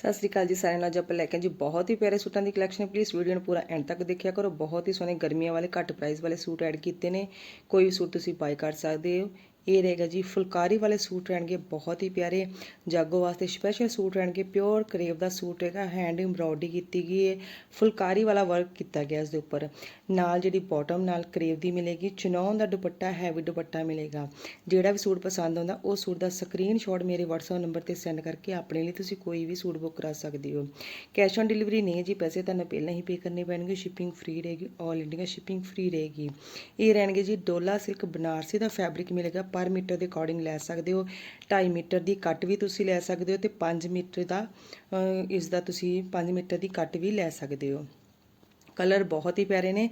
ਸਤਿ ਸ੍ਰੀ ਅਕਾਲ ਜੀ ਸਾਰਿਆਂ ਨੂੰ। ਅੱਜ ਆਪਾਂ ਲੈ ਕੇ ਜੀ ਬਹੁਤ ਹੀ ਪਿਆਰੇ ਸੂਟਾਂ ਦੀ ਕਲੈਕਸ਼ਨ ਪਲੀਜ਼ ਵੀਡੀਓ ਨੂੰ ਪੂਰਾ ਐਂਡ ਤੱਕ ਦੇਖਿਆ ਕਰੋ। ਬਹੁਤ ਹੀ ਸੋਹਣੇ ਗਰਮੀਆਂ ਵਾਲੇ ਘੱਟ ਪ੍ਰਾਈਸ ਵਾਲੇ ਸੂਟ ਐਡ ਕੀਤੇ ਨੇ। ਕੋਈ ਵੀ ਸੂਟ ਤੁਸੀਂ ਬਾਈ ਕਰ ਸਕਦੇ ਹੋ। ਇਹ ਰਹੇਗਾ ਜੀ ਫੁਲਕਾਰੀ ਵਾਲੇ ਸੂਟ ਰਹਿਣਗੇ ਬਹੁਤ ਹੀ ਪਿਆਰੇ। ਜਾਗੋ ਵਾਸਤੇ ਸਪੈਸ਼ਲ ਸੂਟ ਰਹਿਣਗੇ ਪਿਓਰ ਕਰੇਵ ਦਾ ਸੂਟ ਹੈਗਾ ਹੈਂਡ ਐਮਬ੍ਰੋਇਡਰੀ ਕੀਤੀ ਗਈ ਹੈ। ਫੁਲਕਾਰੀ ਵਾਲਾ ਵਰਕ ਕੀਤਾ ਗਿਆ ਇਸ ਦੇ ਉੱਪਰ। ਨਾਲ ਜਿਹੜੀ ਬਾਟਮ ਨਾਲ ਕਰੇਵ ਦੀ ਮਿਲੇਗੀ ਚਨੌਨ ਦਾ ਦੁਪੱਟਾ ਹੈਵੀ ਦੁਪੱਟਾ ਮਿਲੇਗਾ। ਜਿਹੜਾ ਵੀ ਸੂਟ ਪਸੰਦ ਆਉਂਦਾ, ਉਹ ਸੂਟ ਦਾ ਸਕਰੀਨਸ਼ਾਟ ਮੇਰੇ WhatsApp ਨੰਬਰ ਤੇ ਸੈਂਡ ਕਰਕੇ ਆਪਣੇ ਲਈ ਤੁਸੀਂ ਕੋਈ ਵੀ ਸੂਟ ਬੁੱਕ ਕਰਾ ਸਕਦੇ ਹੋ। ਕੈਸ਼ ਔਨ ਡਿਲੀਵਰੀ ਨਹੀਂ ਜੀ, ਪੈਸੇ ਤੁਹਾਨੂੰ ਪਹਿਲਾਂ ਹੀ ਪੇ ਕਰਨੇ ਪੈਣਗੇ ਸ਼ਿਪਿੰਗ ਫ੍ਰੀ ਰਹੇਗੀ 올 ਇੰਡੀਆ ਸ਼ਿਪਿੰਗ ਫ੍ਰੀ ਰਹੇਗੀ। ਇਹ ਰਹਿਣਗੇ ਜੀ, ਡੋਲਾ ਸਿਲਕ ਬਨਾਰਸੀ ਦਾ ਫੈਬਰਿਕ ਮਿਲੇਗਾ ਪਰ ਮੀਟਰ ਦੇ ਅਕੋਰਡਿੰਗ ਲੈ ਸਕਦੇ ਹੋ। 2.5 ਮੀਟਰ ਦੀ ਕੱਟ ਵੀ ਤੁਸੀਂ ਲੈ ਸਕਦੇ ਹੋ ਤੇ 5 ਮੀਟਰ ਦਾ ਅਹ, ਇਸ ਦਾ ਤੁਸੀਂ 5 ਮੀਟਰ ਦੀ ਕੱਟ ਵੀ ਲੈ ਸਕਦੇ ਹੋ। ਕਲਰ ਬਹੁਤ ਹੀ ਪਿਆਰੇ ਨੇ।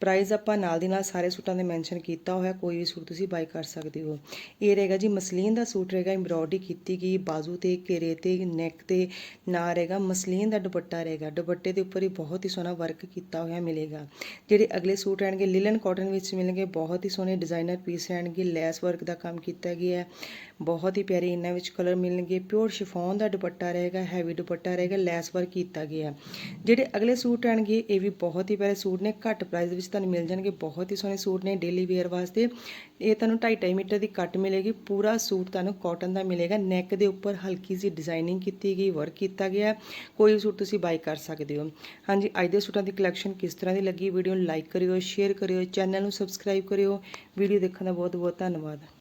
ਪ੍ਰਾਈਸ ਆਪਾਂ ਨਾਲ ਦੀ ਨਾਲ ਸਾਰੇ ਸੂਟਾਂ ਦੇ ਮੈਂਸ਼ਨ ਕੀਤਾ ਹੋਇਆ, ਕੋਈ ਵੀ ਸੂਟ ਤੁਸੀਂ ਬਾਈ ਕਰ ਸਕਦੇ ਹੋ। ਇਹ ਰਹੇਗਾ ਜੀ ਮਸਲੀਨ ਦਾ ਸੂਟ ਰਹੇਗਾ ਐਮਬ੍ਰੋਇਡਰੀ ਕੀਤੀ ਗਈ, ਬਾਜ਼ੂ ਤੇ, ਘੇਰੇ ਤੇ ਨੈਕ ਤੇ ਨਾ ਰਹੇਗਾ ਮਸਲੀਨ ਦਾ ਦੁਪੱਟਾ ਰਹੇਗਾ। ਦੁਪੱਟੇ ਦੇ ਉੱਪਰ ਹੀ ਬਹੁਤ ਹੀ ਸੋਹਣਾ ਵਰਕ ਕੀਤਾ ਹੋਇਆ ਮਿਲੇਗਾ। ਜਿਹੜੇ ਅਗਲੇ ਸੂਟ ਰਹਿਣਗੇ ਲਿਲਨ ਕਾਟਨ ਵਿੱਚ ਮਿਲਣਗੇ, ਬਹੁਤ ਹੀ ਸੋਹਣੇ ਡਿਜ਼ਾਈਨਰ ਪੀਸ ਰਹਿਣਗੇ, ਲੈਸ ਵਰਕ ਦਾ ਕੰਮ ਕੀਤਾ ਗਿਆ ਹੈ। ਬਹੁਤ ਹੀ ਪਿਆਰੇ ਇਹਨਾਂ ਵਿੱਚ ਕਲਰ ਮਿਲਣਗੇ। ਪਿਓਰ ਸ਼ਿਫੋਨ ਦਾ ਦੁਪੱਟਾ ਰਹੇਗਾ ਹੈਵੀ ਦੁਪੱਟਾ ਰਹੇਗਾ ਲੈਸ ਵਰਕ ਕੀਤਾ ਗਿਆ। ਜਿਹੜੇ ਅਗਲੇ ਸੂਟ ਰਹਿਣਗੇ ਇਹ ਵੀ ਬਹੁਤ ਹੀ ਪਿਆਰੇ ਸੂਟ ਨੇ। ਘੱਟ ਪ੍ਰਾਈਸ ਵਿੱਚ ਤੁਹਾਨੂੰ ਮਿਲ ਜਾਣਗੇ, ਬਹੁਤ ਹੀ ਸੋਹਣੇ ਸੂਟ ਨੇ ਡੇਲੀ ਵੇਅਰ ਵਾਸਤੇ। ਇਹ ਤੁਹਾਨੂੰ 2.5 ਮੀਟਰ ਦੀ ਕੱਟ ਮਿਲੇਗੀ। ਪੂਰਾ ਸੂਟ ਤੁਹਾਨੂੰ ਕਾਟਨ ਦਾ ਮਿਲੇਗਾ। ਨੈਕ ਦੇ ਉੱਪਰ ਹਲਕੀ ਜਿਹੀ ਡਿਜ਼ਾਈਨਿੰਗ ਕੀਤੀ ਗਈ ਵਰਕ ਕੀਤਾ ਗਿਆ। ਕੋਈ ਵੀ ਸੂਟ ਤੁਸੀਂ ਬਾਈ ਕਰ ਸਕਦੇ ਹੋ। ਹਾਂਜੀ, ਅੱਜ ਦੇ ਸੂਟਾਂ ਦੀ ਕਲੈਕਸ਼ਨ ਕਿਸ ਤਰ੍ਹਾਂ ਦੀ ਲੱਗੀ? ਵੀਡੀਓ ਨੂੰ ਲਾਈਕ ਕਰਿਓ ਸ਼ੇਅਰ ਕਰਿਓ ਚੈਨਲ ਨੂੰ ਸਬਸਕ੍ਰਾਈਬ ਕਰਿਓ। ਵੀਡੀਓ ਦੇਖਣ ਦਾ ਬਹੁਤ ਬਹੁਤ ਧੰਨਵਾਦ।